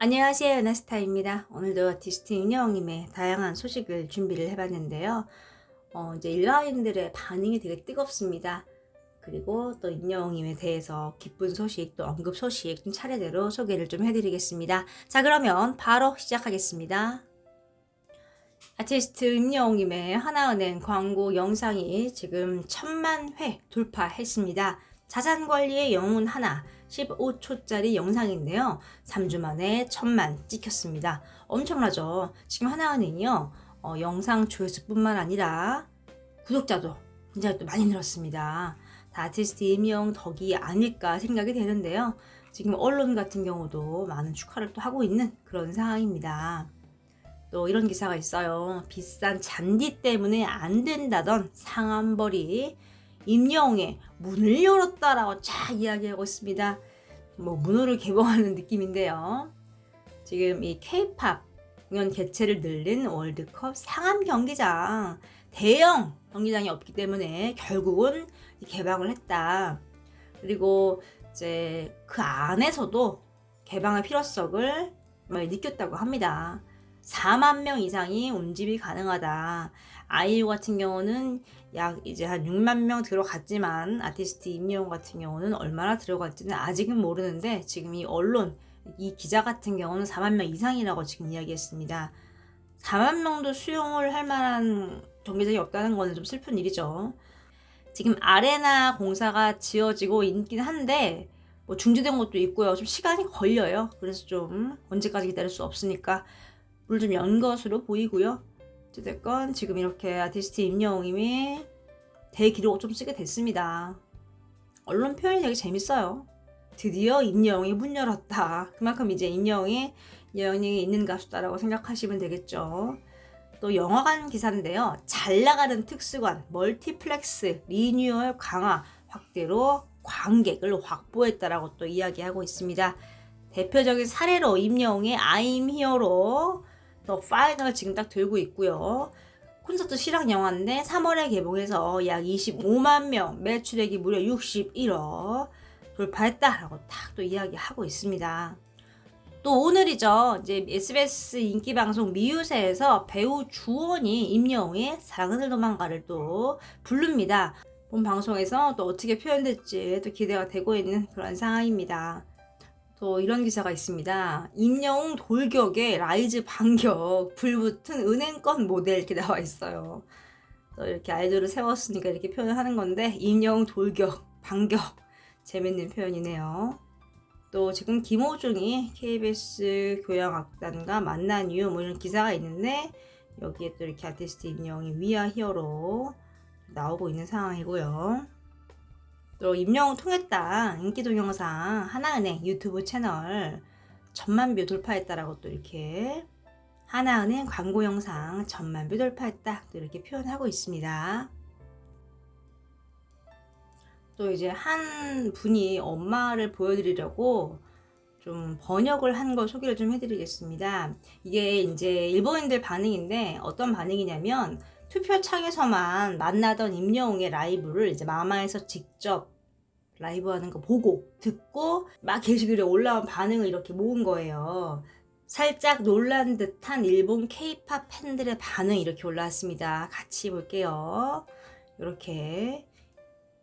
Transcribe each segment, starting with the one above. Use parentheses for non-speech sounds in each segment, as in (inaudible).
안녕하세요. 나스타입니다. 오늘도 아티스트 윤여왕님의 다양한 소식을 준비를 해봤는데요. 어, 이제 일반인들의 반응이 되게 뜨겁습니다. 그리고 또 임영웅님에 대해서 기쁜 소식, 또 언급 소식 좀 차례대로 소개를 좀 해드리겠습니다. 자, 그러면 바로 시작하겠습니다. 아티스트 임영웅님의 하나은행 광고 영상이 지금 천만 회 돌파했습니다. 자산관리의 영혼 하나 15초짜리 영상인데요. 3주 만에 천만 찍혔습니다. 엄청나죠? 지금 하나은행이요. 어, 영상 조회수뿐만 아니라 구독자도 굉장히 또 많이 늘었습니다. 다 아티스트 임영 덕이 아닐까 생각이 되는데요. 지금 언론 같은 경우도 많은 축하를 또 하고 있는 그런 상황입니다. 또 이런 기사가 있어요. 비싼 잔디 때문에 안 된다던 상한벌이 임영웅의 문을 열었다라고 쫙 이야기하고 있습니다. 뭐 문호를 개봉하는 느낌인데요. 지금 이 K-팝 공연 개최를 늘린 월드컵 상암 경기장 대형 경기장이 없기 때문에 결국은 개방을 했다. 그리고 이제 그 안에서도 개방의 필요성을 많이 느꼈다고 합니다. 4만 명 이상이 운집이 가능하다. 아이유 같은 경우는 약 이제 한 6만 명 들어갔지만 아티스트 임영웅 같은 경우는 얼마나 들어갈지는 아직은 모르는데 지금 이 언론 이 기자 같은 경우는 4만 명 이상이라고 지금 이야기했습니다. 4만 명도 수용을 할 만한 경기장이 없다는 거는 좀 슬픈 일이죠. 지금 아레나 공사가 지어지고 있긴 한데 뭐 중지된 것도 있고요. 좀 시간이 걸려요. 그래서 좀 언제까지 기다릴 수 없으니까 물 좀 연 것으로 보이고요. 어쨌건 지금 이렇게 아티스트 임영웅님이 대기록을 좀 쓰게 됐습니다. 언론 표현이 되게 재밌어요. 드디어 임영웅이 문 열었다. 그만큼 이제 임영웅이 여행이 있는 가수다라고 생각하시면 되겠죠. 또 영화관 기사인데요. 잘 나가는 특수관, 멀티플렉스, 리뉴얼 강화, 확대로 관객을 확보했다라고 또 이야기하고 있습니다. 대표적인 사례로 임영웅의 I'm Here로 더 파이널 지금 딱 들고 있고요. 콘서트 실황 영화인데 3월에 개봉해서 약 25만 명, 매출액이 무려 61억 돌파했다라고 딱 또 이야기하고 있습니다. 또 오늘이죠. 이제 SBS 인기 방송 미우새에서 배우 주원이 임영웅의 사랑을 도망가를 또 부릅니다. 본 방송에서 또 어떻게 표현될지 또 기대가 되고 있는 그런 상황입니다. 또 이런 기사가 있습니다. 임영웅 돌격에 라이즈 반격, 불붙은 은행권 모델 이렇게 나와 있어요. 또 이렇게 아이돌을 세웠으니까 이렇게 표현을 하는 건데 임영웅 돌격, 반격 재밌는 표현이네요. 또 지금 김호중이 KBS 교향악단과 만난 이유 뭐 이런 기사가 있는데 여기에 또 이렇게 아티스트 임영웅이 위아 히어로 나오고 있는 상황이고요. 또 임영웅 통했다 인기 동영상 하나은행 유튜브 채널 천만 뷰 돌파했다라고 또 이렇게 하나은행 광고 영상 천만 뷰 돌파했다 또 이렇게 표현하고 있습니다. 또 이제 한 분이 엄마를 보여드리려고 좀 번역을 한걸 소개를 좀 해드리겠습니다. 이게 이제 일본인들 반응인데 어떤 반응이냐면 투표창에서만 만나던 임영웅의 라이브를 이제 마마에서 직접 라이브 하는 거 보고 듣고 막 게시글에 올라온 반응을 이렇게 모은 거예요. 살짝 놀란 듯한 일본 케이팝 팬들의 반응 이렇게 올라왔습니다. 같이 볼게요. 이렇게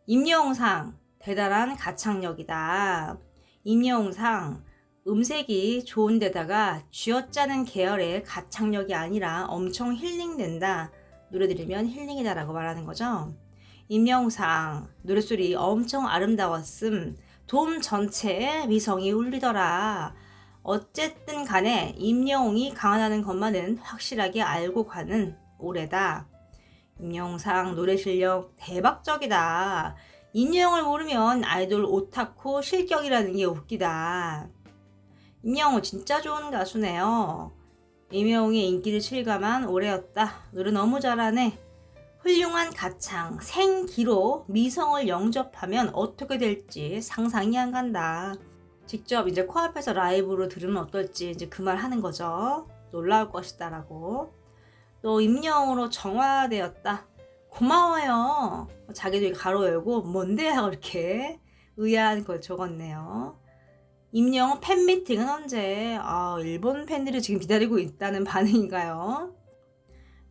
임영웅상 대단한 가창력이다. 임영웅상 음색이 좋은데다가 쥐어짜는 계열의 가창력이 아니라 엄청 힐링된다. 노래 들으면 힐링이다라고 말하는 거죠. 임영상 노랫소리 엄청 아름다웠음. 돔 전체에 미성이 울리더라. 어쨌든 간에 임영웅이 강하다는 것만은 확실하게 알고 가는 올해다. 임영상 노래 실력 대박적이다. 임영을 모르면 아이돌 오타쿠 실격이라는 게 웃기다. 임영웅 진짜 좋은 가수네요. 임영웅의 인기를 실감한 올해였다. 노래 너무 잘하네. 훌륭한 가창, 생기로 미성을 영접하면 어떻게 될지 상상이 안 간다. 직접 이제 코앞에서 라이브로 들으면 어떨지 이제 그 말 하는 거죠. 놀라울 것이다라고. 또 임영웅으로 정화되었다. 고마워요. 자기도 가로 열고 뭔데 하고 이렇게 의아한 걸 적었네요. 임영웅 팬미팅은 언제? 아, 일본 팬들이 지금 기다리고 있다는 (laughs) 반응인가요?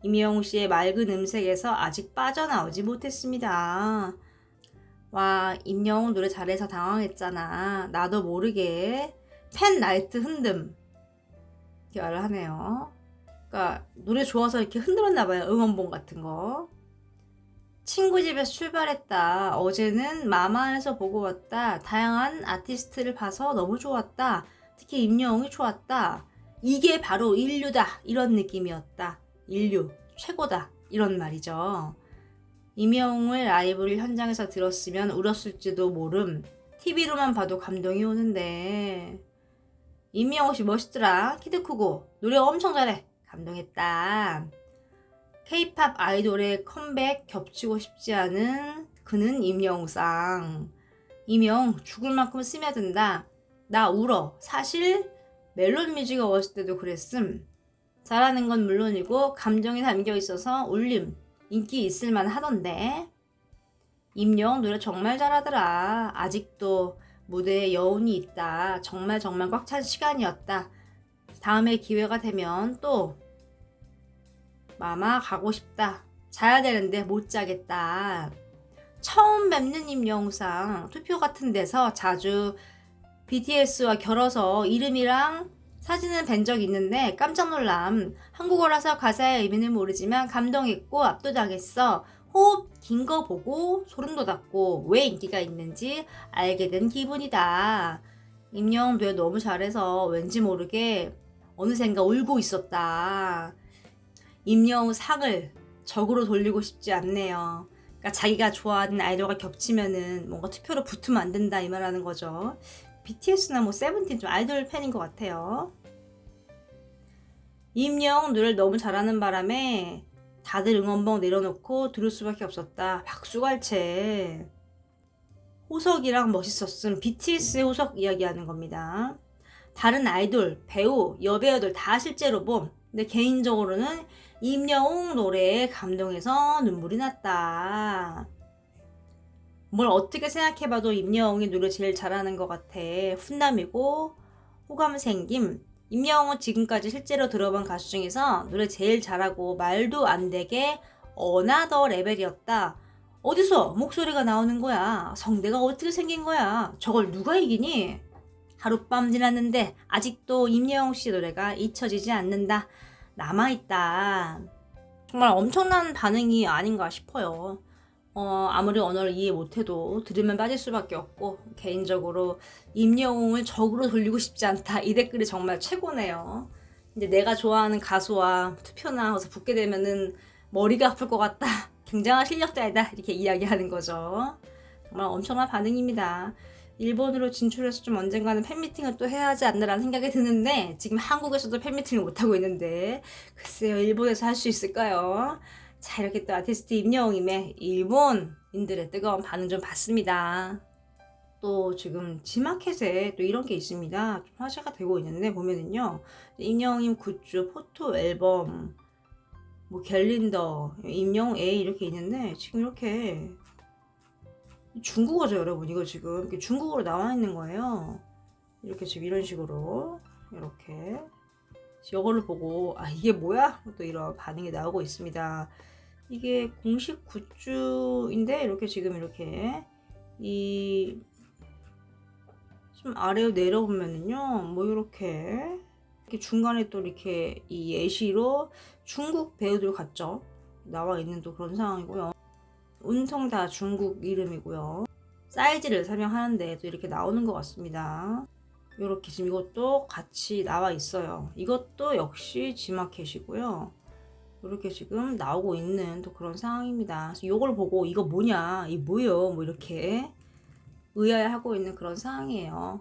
임영웅 씨의 맑은 음색에서 아직 빠져나오지 못했습니다. 와, 임영웅 노래 잘해서 당황했잖아. 나도 모르게 팬 나이트 흔듦. 이렇게 말을 하네요. 그러니까 노래 좋아서 이렇게 흔들었나 봐요. 응원봉 같은 거. 친구 집에서 출발했다. 어제는 마마에서 보고 왔다. 다양한 아티스트를 봐서 너무 좋았다. 특히 임영웅이 좋았다. 이게 바로 인류다. 이런 느낌이었다. 인류 최고다. 이런 말이죠. 임영웅을 라이브를 현장에서 들었으면 울었을지도 모름. TV로만 봐도 감동이 오는데. 임영웅 씨 멋있더라. 키도 크고 노래 엄청 잘해. 감동했다. K-팝 아이돌의 컴백 겹치고 싶지 않은 그는 임영웅상. 임영 죽을 만큼 스며든다. 나 울어. 사실 멜론 뮤직 어웠을 때도 그랬음. 잘하는 건 물론이고 감정이 담겨 있어서 울림, 인기 있을 만 하던데. 임영 노래 정말 잘하더라. 아직도 무대에 여운이 있다. 정말 정말 꽉 찬 시간이었다. 다음에 기회가 되면 또 마마 가고 싶다. 자야 되는데 못 자겠다. 처음 뵙는 임영상 투표 같은 데서 자주 BTS와 결어서 이름이랑 사진을 뵌적 있는데 깜짝 놀람. 한국어라서 가사의 의미는 모르지만 감동했고 압도당했어. 호흡 긴 거 보고 소름 돋았고 왜 인기가 있는지 알게 된 기분이다. 노래 너무 잘해서 왠지 모르게 어느샌가 울고 있었다. 임영웅 상을 적으로 돌리고 싶지 않네요. 그러니까 자기가 좋아하는 아이돌과 겹치면은 뭔가 투표로 붙으면 안 된다 이 말하는 거죠. BTS나 뭐 세븐틴 좀 아이돌 팬인 것 같아요. 임영웅 노래를 너무 잘하는 바람에 다들 응원봉 내려놓고 들을 수밖에 없었다. 박수갈채. 호석이랑 멋있었음. BTS의 호석 이야기하는 겁니다. 다른 아이돌, 배우, 여배우들 다 실제로 봄. 근데 개인적으로는 임영웅 노래에 감동해서 눈물이 났다. 뭘 어떻게 생각해봐도 임영웅이 노래 제일 잘하는 것 같아. 훈남이고 호감 생김. 임영웅은 지금까지 실제로 들어본 가수 중에서 노래 제일 잘하고 말도 안 되게 어나더 레벨이었다. 어디서 목소리가 나오는 거야? 성대가 어떻게 생긴 거야? 저걸 누가 이기니? 하룻밤 지났는데 아직도 임영웅 씨 노래가 잊혀지지 않는다. 남아있다. 정말 엄청난 반응이 아닌가 싶어요. 어, 아무리 언어를 이해 못해도 들으면 빠질 수밖에 없고 개인적으로 임영웅을 적으로 돌리고 싶지 않다 이 댓글이 정말 최고네요. 근데 내가 좋아하는 가수와 투표나 와서 붙게 되면은 머리가 아플 것 같다. (laughs) 굉장한 실력자이다 이렇게 이야기하는 거죠. 정말 엄청난 반응입니다. 일본으로 진출해서 좀 언젠가는 팬미팅을 또 해야 하지 않나라는 생각이 드는데 지금 한국에서도 팬미팅을 못하고 있는데 글쎄요 일본에서 할 수 있을까요? 자 이렇게 또 아티스트 임영웅임의 일본인들의 뜨거운 반응 좀 봤습니다. 또 지금 지마켓에 또 이런 게 있습니다. 좀 화제가 되고 있는데 보면은요 임영웅 굿즈 포토 앨범 뭐 갤린더 임영웅 A 이렇게 있는데 지금 이렇게 중국어죠 여러분. 이거 지금 이렇게 중국어로 나와 있는 거예요. 이렇게 지금 이런 식으로 이렇게 이거를 보고 아 이게 뭐야? 또 이런 반응이 나오고 있습니다. 이게 공식 굿즈인데 이렇게 지금 이렇게 이 좀 아래로 내려보면은요 뭐 이렇게 이렇게 중간에 또 이렇게 이 예시로 중국 배우들 같죠? 나와 있는 또 그런 상황이고요 운성 다 중국 이름이고요. 사이즈를 설명하는데 또 이렇게 나오는 것 같습니다. 이렇게 지금 이것도 같이 나와 있어요. 이것도 역시 지마켓이고요. 이렇게 지금 나오고 있는 또 그런 상황입니다. 이걸 보고 이거 뭐냐, 이 뭐요, 뭐 이렇게 의아해하고 있는 그런 상황이에요.